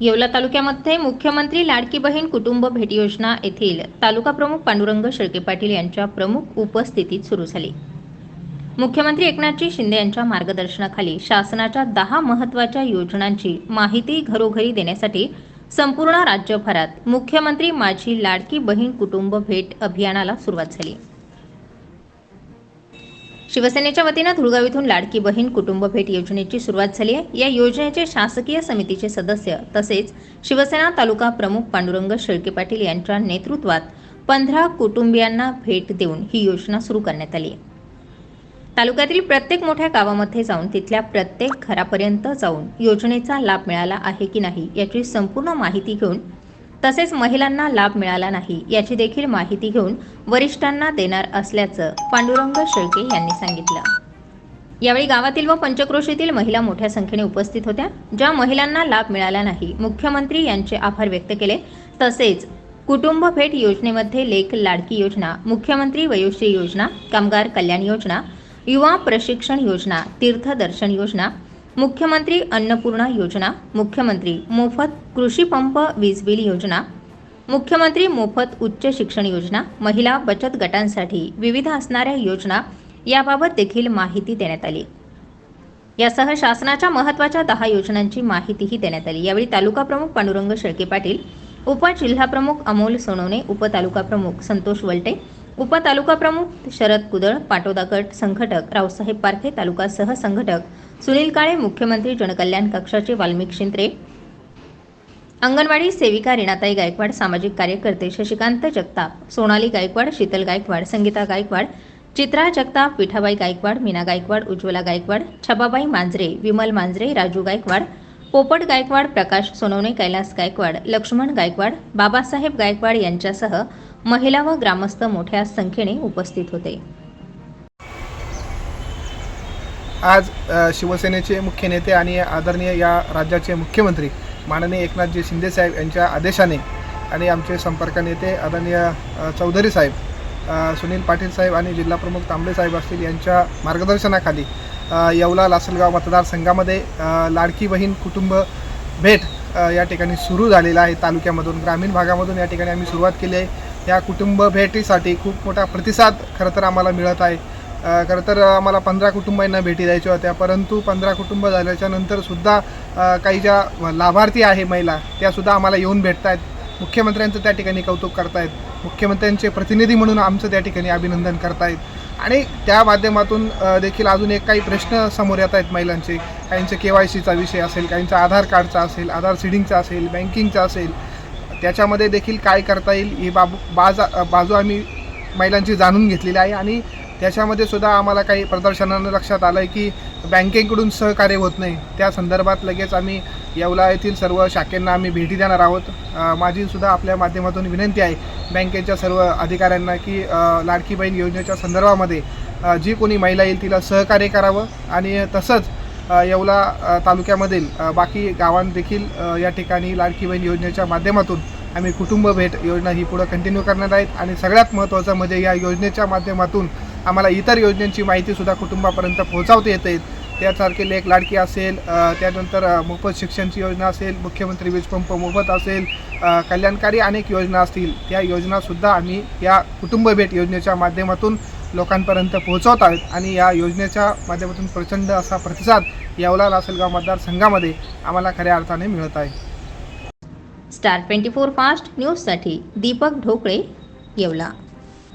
येवला तालुक्यामध्ये मुख्यमंत्री लाडकी बहीण कुटुंब भेट योजना येथील तालुका प्रमुख पांडुरंग शेळके पाटील यांच्या प्रमुख उपस्थितीत सुरू झाली. मुख्यमंत्री एकनाथजी शिंदे यांच्या मार्गदर्शनाखाली शासनाच्या दहा महत्त्वाच्या योजनांची माहिती घरोघरी देण्यासाठी संपूर्ण राज्यभरात मुख्यमंत्री माझी लाडकी बहीण कुटुंब भेट अभियानाला सुरुवात झाली. शिवसेनेच्या वतीनं धुळगाव इथून लाडकी बहीण कुटुंब भेट योजनेची सुरुवात झाली आहे. या योजनेचे शासकीय समितीचे सदस्य तसेच शिवसेना तालुका प्रमुख पांडुरंग शेळके पाटील यांच्या नेतृत्वात पंधरा कुटुंबियांना भेट देऊन ही योजना सुरू करण्यात आली आहे. तालुक्यातील प्रत्येक मोठ्या गावामध्ये जाऊन तिथल्या प्रत्येक घरापर्यंत जाऊन योजनेचा लाभ मिळाला आहे की नाही याची संपूर्ण माहिती घेऊन तसेच महिलांना लाभ मिळाला नाही याची देखील माहिती घेऊन वरिष्ठांना देणार असल्याचं पांडुरंग शेळके यांनी सांगितलं. यावेळी गावातील व पंचक्रोशीतील महिला मोठ्या संख्येने उपस्थित होत्या ज्या महिलांना लाभ मिळाला नाही मुख्यमंत्री यांचे आभार व्यक्त केले. तसेच कुटुंब भेट योजनेमध्ये लेख लाडकी योजना मुख्यमंत्री वयोश्री योजना कामगार कल्याण योजना युवा प्रशिक्षण योजना तीर्थदर्शन योजना मुख्यमंत्री अन्नपूर्णा योजना मुख्यमंत्री मोफत कृषी पंप वीज बिल योजना मुख्यमंत्री मोफत उच्च शिक्षण योजना महिला बचत गटांसाठी विविध असणाऱ्या योजना याबाबत देखील माहिती देण्यात आली. यासह शासनाच्या महत्त्वाच्या दहा योजनांची माहितीही देण्यात आली. यावेळी तालुका प्रमुख पांडुरंग शेळके पाटील उपजिल्हाप्रमुख अमोल सोनवणे उपतालुका प्रमुख संतोष वलटे उपतालुका प्रमुख शरद कुदळ पाटोदा गट संघटक रावसाहेब पारखे तालुका सहसंघटक सुनील काळे मुख्यमंत्री जनकल्याण कक्षाचे वाल्मिक शिंत्रे अंगणवाडी सेविका रिणाताई गायकवाड सामाजिक कार्यकर्ते शशिकांत जगताप सोनाली गायकवाड शीतल गायकवाड संगीता गायकवाड चित्रा जगताप विठाबाई गायकवाड मीना गायकवाड उज्ज्वला गायकवाड छबाबाई मांजरे विमल मांजरे राजू गायकवाड पोपट गायकवाड प्रकाश सोनवणे कैलास गायकवाड लक्ष्मण गायकवाड बाबासाहेब गायकवाड यांच्यासह महिला व ग्रामस्थ मोठ्या संख्येने उपस्थित होते. आज शिवसेनेचे मुख्य नेते आणि आदरणीय या राज्याचे मुख्यमंत्री माननीय एकनाथजी शिंदेसाहेब यांच्या आदेशाने आणि आमचे संपर्क नेते आदरणीय चौधरी साहेब सुनील पाटील साहेब आणि जिल्हाप्रमुख तांबडे साहेब असतील यांच्या मार्गदर्शनाखाली येवला लासलगाव मतदारसंघामध्ये लाडकी बहीण कुटुंब भेट या ठिकाणी सुरू झालेला आहे. तालुक्यामधून ग्रामीण भागामधून या ठिकाणी आम्ही सुरुवात केली आहे. या कुटुंब भेटीसाठी खूप मोठा प्रतिसाद खरं तर आम्हाला मिळत आहे. खरं तर आम्हाला पंधरा कुटुंबांना भेटी द्यायच्या होत्या परंतु पंधरा कुटुंब झाल्याच्यानंतर सुद्धा काही ज्या लाभार्थी आहे महिला त्यासुद्धा आम्हाला येऊन भेटत आहेत मुख्यमंत्र्यांचं त्या ठिकाणी कौतुक करतायत. मुख्यमंत्र्यांचे प्रतिनिधी म्हणून आमचं त्या ठिकाणी अभिनंदन करतायत. आणि त्या माध्यमातून देखील अजून एक काही प्रश्न समोर येत आहेत महिलांचे. काहींचे के वाय सीचा विषय असेल काहींचा आधार कार्डचा असेल आधार सिडिंगचा असेल बँकिंगचा असेल त्याच्यामध्ये देखील काय करता येईल ही बाबू बाजा बाजू आम्ही महिलांची जाणून घेतलेली आहे आणि त्याच्यामध्ये सुद्धा आम्हाला काही प्रदर्शनानं लक्षात आलं आहे की बँकेकडून सहकार्य होत नाही. त्या संदर्भात लगेच आम्ही येवला येथील सर्व शाखेंना आम्ही भेटी देणार आहोत. माझीसुद्धा आपल्या माध्यमातून विनंती आहे बँकेच्या सर्व अधिकाऱ्यांना की लाडकी बहीण योजनेच्या संदर्भामध्ये जी कोणी महिला येईल तिला सहकार्य करावं आणि तसंच येवला तालुक्यामधील बाकी गावांत देखील या ठिकाणी लाडकी बहीण योजनेच्या माध्यमातून आम्ही कुटुंब भेट योजना ही पुढं कंटिन्यू करणार आहेत. आणि सगळ्यात महत्त्वाचं म्हणजे या योजनेच्या माध्यमातून आम्हाला इतर योजनांची माहितीसुद्धा कुटुंबापर्यंत पोहोचवता येते. त्यासारखे लेख लाडकी असेल त्यानंतर मोफत शिक्षणची योजना असेल मुख्यमंत्री वीजपंप मोफत असेल कल्याणकारी अनेक योजना असतील त्या योजनासुद्धा आम्ही या कुटुंब भेट योजनेच्या माध्यमातून लोकांपर्यंत पोहोचवत आहेत आणि या योजनेच्या माध्यमातून प्रचंड असा प्रतिसाद येवला लासलगाव मतदारसंघामध्ये आम्हाला खऱ्या अर्थाने मिळत आहे. स्टार ट्वेंटी फोर फास्ट न्यूजसाठी दीपक ढोकळे येवला.